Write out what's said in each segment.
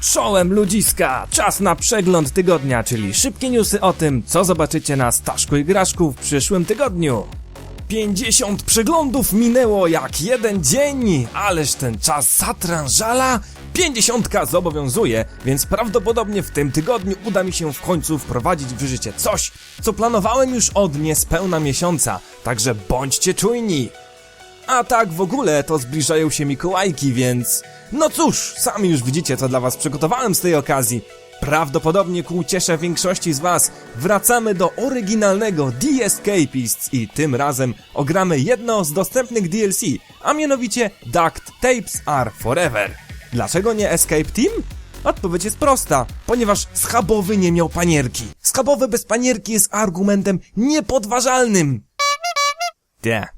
Czołem ludziska! Czas na przegląd tygodnia, czyli szybkie newsy o tym, co zobaczycie na Staszku i Graszku w przyszłym tygodniu. 50 przeglądów minęło jak jeden dzień, ależ ten czas zatrążala. 50 zobowiązuje, więc prawdopodobnie w tym tygodniu uda mi się w końcu wprowadzić w życie coś, co planowałem już od niespełna miesiąca, także bądźcie czujni. A tak w ogóle to zbliżają się Mikołajki, więc... No cóż, sami już widzicie, co dla was przygotowałem z tej okazji. Prawdopodobnie ku uciesze większości z was wracamy do oryginalnego The Escapists i tym razem ogramy jedno z dostępnych DLC, a mianowicie Duct Tapes Are Forever. Dlaczego nie Escape Team? Odpowiedź jest prosta, ponieważ schabowy nie miał panierki. Schabowy bez panierki jest argumentem niepodważalnym. Te.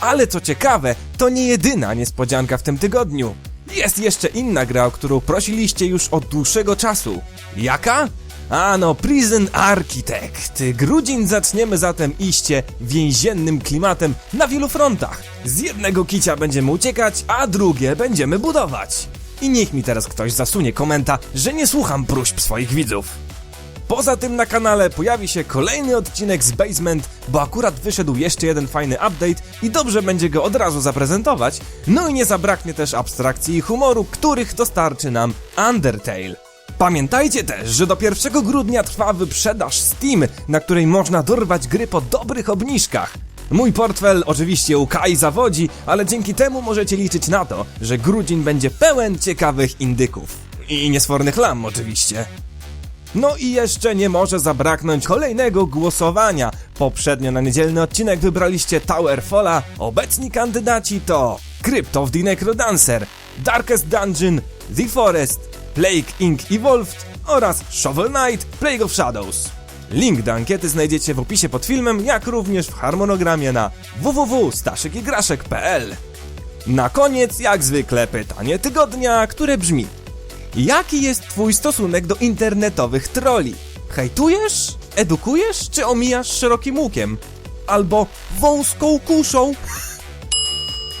Ale co ciekawe, to nie jedyna niespodzianka w tym tygodniu. Jest jeszcze inna gra, o którą prosiliście już od dłuższego czasu. Jaka? A no, Prison Architect. Grudzień zaczniemy zatem iście więziennym klimatem na wielu frontach. Z jednego kicia będziemy uciekać, a drugie będziemy budować. I niech mi teraz ktoś zasunie komenta, że nie słucham próśb swoich widzów. Poza tym na kanale pojawi się kolejny odcinek z Basement, bo akurat wyszedł jeszcze jeden fajny update i dobrze będzie go od razu zaprezentować. No i nie zabraknie też abstrakcji i humoru, których dostarczy nam Undertale. Pamiętajcie też, że do 1 grudnia trwa wyprzedaż Steam, na której można dorwać gry po dobrych obniżkach. Mój portfel oczywiście Kai zawodzi, ale dzięki temu możecie liczyć na to, że grudzień będzie pełen ciekawych indyków. I niesfornych lam oczywiście. No i jeszcze nie może zabraknąć kolejnego głosowania. Poprzednio na niedzielny odcinek wybraliście Towerfalla, obecni kandydaci to Crypt of the Necrodancer, Darkest Dungeon, The Forest, Plague Inc. Evolved oraz Shovel Knight Plague of Shadows. Link do ankiety znajdziecie w opisie pod filmem, jak również w harmonogramie na www.staszykigraszek.pl Na koniec, jak zwykle, pytanie tygodnia, które brzmi Jaki jest twój stosunek do internetowych troli? Hejtujesz? Edukujesz? Czy omijasz szerokim łukiem? Albo wąską kuszą?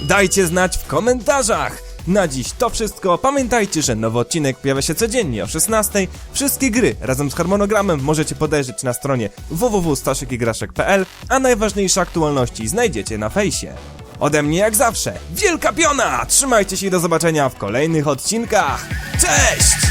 Dajcie znać w komentarzach! Na dziś to wszystko. Pamiętajcie, że nowy odcinek pojawia się codziennie o 16. Wszystkie gry razem z harmonogramem możecie podejrzeć na stronie www.staszykigraszek.pl, a najważniejsze aktualności znajdziecie na fejsie. Ode mnie jak zawsze, wielka piona! Trzymajcie się i do zobaczenia w kolejnych odcinkach. test.